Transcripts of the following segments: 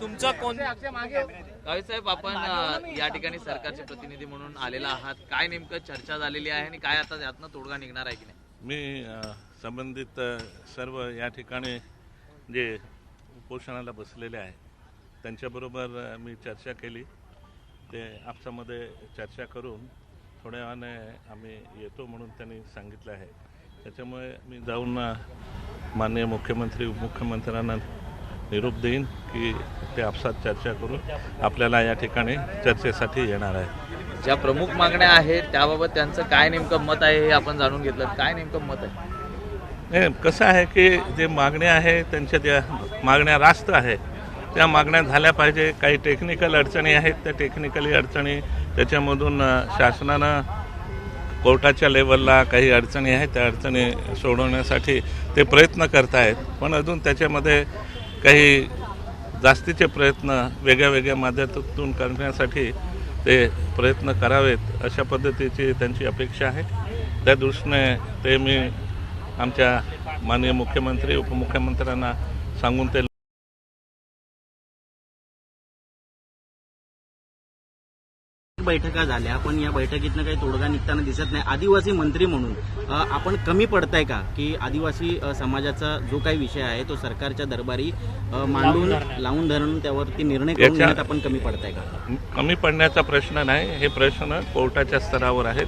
तुमचं कोण गावी साहेब आपण अ, या ठिकाणी सरकारचे प्रतिनिधी म्हणून आलेला आहात. काय नेमकं चर्चा झालेली आहे आणि काय आता यातनं तोडगा निघणार आहे की नाही? मी संबंधित सर्व या ठिकाणी जे उपोषणाला बसलेले आहे त्यांच्याबरोबर मी चर्चा केली. ते आपसामध्ये चर्चा करून थोड्या वेळाने आम्ही येतो म्हणून त्यांनी सांगितलं आहे. त्याच्यामुळे मी जाऊन माननीय मुख्यमंत्री उपमुख्यमंत्र्यांना निरोप देईन की ते आपसात चर्चा करून आपल्याला या ठिकाणी चर्चेसाठी येणार आहे. ज्या प्रमुख मागण्या आहेत त्याबाबत त्यांचं काय नेमकं मत आहे हे आपण जाणून घेतलं. काय नेमकं मत आहे? नाही कसं आहे की जे मागण्या आहे त्यांच्या ज्या मागण्या रास्त आहे. त्या मागण्या झाल्या पाहिजे. काही टेक्निकल अडचणी आहेत त्या टेक्निकली अडचणी त्याच्यामधून शासनानं कोर्टाच्या लेवलला काही अडचणी आहेत त्या अडचणी सोडवण्यासाठी ते प्रयत्न करत आहेत पण अजून त्याच्यामध्ये काही जास्तीचे प्रयत्न वेगळ्या वेगळ्या माध्यमातून करण्यासाठी ते प्रयत्न करावेत अशा पद्धतीची त्यांची अपेक्षा आहे. त्या दृष्टीने ते मी आमच्या माननीय मुख्यमंत्री उपमुख्यमंत्र्यांना सांगून ते बैठका झाल्या. पण या बैठकीतनं काही तोडगा निघताना दिसत नाही. आदिवासी मंत्री म्हणून आपण कमी पडताय का? की आदिवासी समाजाचा जो काही विषय आहे तो सरकारच्या दरबारी मांडून लावून धरून त्यावरती निर्णय करून घेण्यात आपण कमी पडताय का? कमी पडण्याचा प्रश्न नाही. हे प्रश्न कोर्टाच्या स्तरावर आहेत.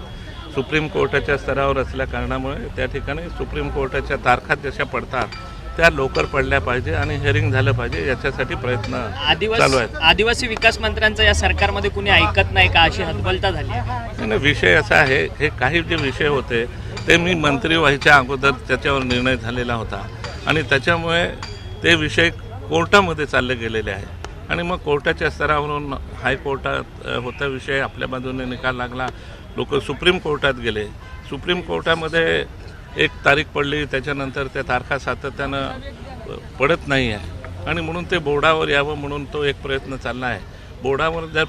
सुप्रीम कोर्टाच्या स्तरावर असल्या कारणामुळे त्या ठिकाणी सुप्रीम कोर्टाच्या तारखा जशा पडतात त्या लवकर पडल्या पाहिजे आणि हिअरिंग झालं पाहिजे याच्यासाठी प्रयत्न चालू आदिवासी आहेत. आदिवासी विकास मंत्र्यांचं या सरकारमध्ये कुणी ऐकत नाही का? अशी हतबलता झाली आहे. नाही, नाही, विषय असा आहे हे काही जे विषय होते ते मी मंत्री व्हायच्या अगोदर त्याच्यावर निर्णय झालेला होता. आणि त्याच्यामुळे ते विषय कोर्टामध्ये चालले गेलेले आहे आणि मग कोर्टाच्या स्तरावरून हायकोर्टात अ, होता विषय आपल्या बाजूने निकाल लागला. लोक सुप्रीम कोर्टात गेले. सुप्रीम कोर्टामध्ये एक तारीख पडली त्याच्यानंतर त्या तारखा सातत्यानं पडत नाही आहे. आणि म्हणून ते बोर्डावर यावं म्हणून तो एक प्रयत्न चालला आहे. बोर्डावर जर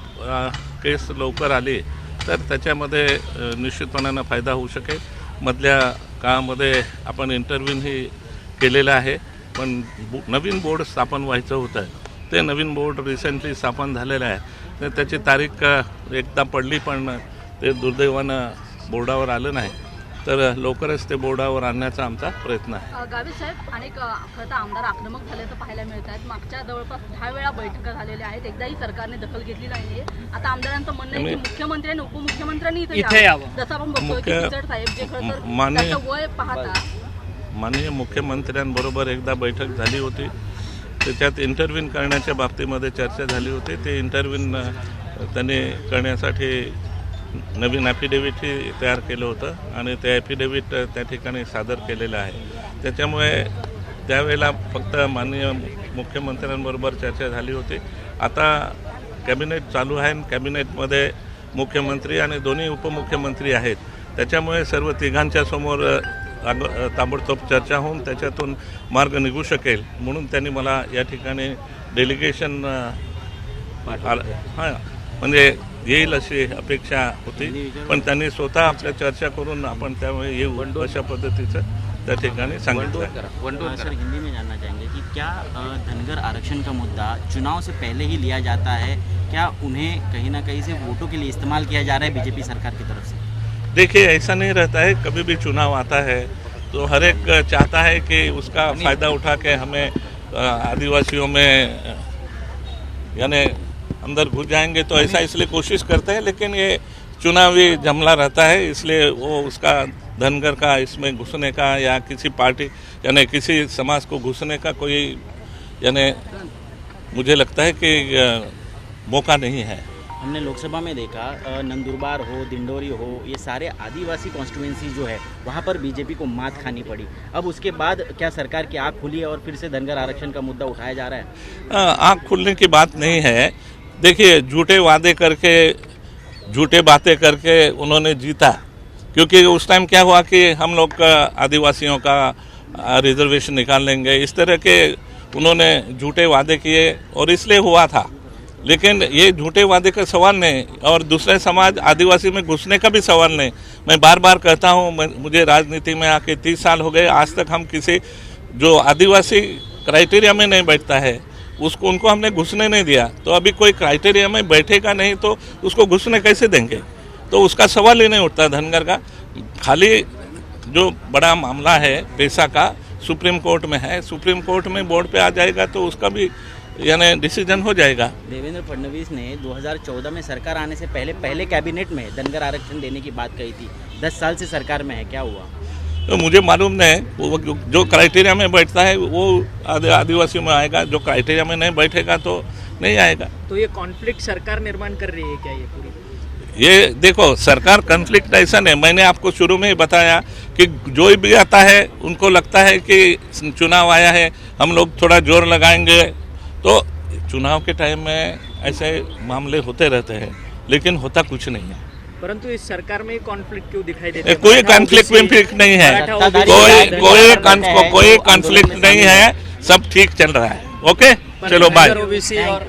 केस लवकर आली तर त्याच्यामध्ये निश्चितपणानं फायदा होऊ शकेल. मधल्या काळामध्ये आपण इंटरव्ह्यूही केलेला आहे पण बो- नवीन बोर्ड स्थापन व्हायचं होतं. ते नवीन बोर्ड रिसेंटली स्थापन झालेलं आहे. तर त्याची तारीख एकदा पडली पण ते दुर्दैवानं बोर्डावर आलं नाही. तर लवकरच ते बोर्डावर आणण्याचा आमचा प्रयत्न आहे. अ, गावित साहेब अनेक अ, खरं तर आमदार आक्रमक झाल्याचं पाहायला मिळत आहेत. मागच्या जवळपास दहा वेळा बैठका झालेल्या आहेत. एकदाही सरकारने दखल घेतली नाहीये. आता आमदारांचं म्हणणं आहे की मी- मुख्यमंत्री आणि उपमुख्यमंत्र्यांनी इथे इथे यावं. जसं आपण बघतोय की मुख्य- पिचड साहेब जे खरं तर माननीय- त्याचं वय पाहता. माननीय मुख्यमंत्र्यांबरोबर एकदा बैठक झाली होती. त्याच्यात इंटरव्ह्यून करण्याच्या बाबतीमध्ये चर्चा झाली होती. ते इंटरव्ह्यून त्यांनी करण्यासाठी नवीन ॲफिडेव्हिटही तयार केलं होतं आणि ते ॲफिडेव्हिट त्या ठिकाणी सादर केलेलं आहे. त्याच्यामुळे त्यावेळेला फक्त माननीय मुख्यमंत्र्यांबरोबर चर्चा झाली होती. आता कॅबिनेट चालू आहे आणि कॅबिनेटमध्ये मुख्यमंत्री आणि दोन्ही उपमुख्यमंत्री आहेत. त्याच्यामुळे सर्व तिघांच्या समोर अ, ताबडतोब चर्चा होऊन त्याच्यातून मार्ग निघू शकेल म्हणून त्यांनी मला या ठिकाणी डेलिगेशन हां म्हणजे येईल अशी अपेक्षा होती. पण त्यांनी स्वतः आपल्या चर्चा करून आपण त्यामुळे येऊ अशा पद्धतीचं त्या ठिकाणी सांगितलं. सर हिंदी में जानना चाहेंगे कि क्या धनगर आरक्षण का मुद्दा चुनाव से पहले ही लिया जाता है? क्या उन्हें कहीं ना कहीं से वोटों के लिए इस्तेमाल किया जा रहा है बीजेपी सरकार की तरफ़ से? देखिए ऐसा नहीं रहता है कभी भी चुनाव आता है तो हर एक चाहता है कि उसका फ़ायदा उठा के हमें आदिवासियों में यानी अंदर घुस जाएँगे तो ऐसा इसलिए कोशिश करते हैं लेकिन ये चुनावी जमला रहता है इसलिए वो उसका धनगर का इसमें घुसने का या किसी पार्टी यानी किसी समाज को घुसने का कोई यानी मुझे लगता है कि मौका नहीं है। हमने लोकसभा में देखा नंदुरबार हो दिंडोरी हो ये सारे आदिवासी कॉन्स्टिट्यूंसी जो है वहाँ पर बीजेपी को मात खानी पड़ी। अब उसके बाद क्या सरकार की आँख खुली है और फिर से धनगर आरक्षण का मुद्दा उठाया जा रहा हाँ, आँख खुलने की बात नहीं है देखिए, झूठे वादे करके, झूठे बातें करके उन्होंने जीता। क्योंकि उस टाइम क्या हुआ कि हम लोग का आदिवासियों का रिजर्वेशन निकाल लेंगे। इस तरह के उन्होंने झूठे वादे किए और इसलिए हुआ था। लेकिन ये झूठे वादे का सवाल नहीं, और दूसरे समाज आदिवासी में घुसने का भी सवाल नहीं। मैं बार बार कहता हूँ मुझे राजनीति में आके तीस साल हो गए, आज तक हम किसी, जो आदिवासी क्राइटेरिया में नहीं बैठता है उसको उनको हमने घुसने नहीं दिया। तो अभी कोई क्राइटेरिया में बैठेगा नहीं तो उसको घुसने कैसे देंगे? तो उसका सवाल ही नहीं उठता धनगर का। खाली जो बड़ा मामला है पैसा का, सुप्रीम कोर्ट में है। सुप्रीम कोर्ट में बोर्ड पे आ जाएगा तो उसका भी, यानी डिसीज़न हो जाएगा। देवेंद्र फडणवीस ने 2014 में सरकार आने से पहले पहले कैबिनेट में धनगर आरक्षण देने की बात कही थी। दस साल से सरकार में है, क्या हुआ? तो मुझे मालूम नहीं वो जो जो क्राइटेरिया में बैठता है वो आदि- आदिवासी में आएगा जो क्राइटेरिया में नहीं बैठेगा तो नहीं आएगा। तो ये कॉन्फ्लिक्ट सरकार निर्माण कर रही है क्या ये पूरी? ये देखो सरकार कन्फ्लिक्ट ऐसा नहीं मैंने आपको शुरू में ही बताया कि जो भी आता है उनको लगता है कि चुनाव आया है हम लोग थोड़ा ज़ोर लगाएँगे। तो चुनाव के टाइम में ऐसे मामले होते रहते हैं लेकिन होता कुछ नहीं है। परंतु इस सरकार में कॉन्फ्लिक्ट क्यों दिखाई देता है? कोई कॉन्फ्लिक्ट नहीं है। कोई कोई कोई कॉन्फ्लिक्ट नहीं है। सब ठीक चल रहा है। ओके चलो बाय ओबीसी और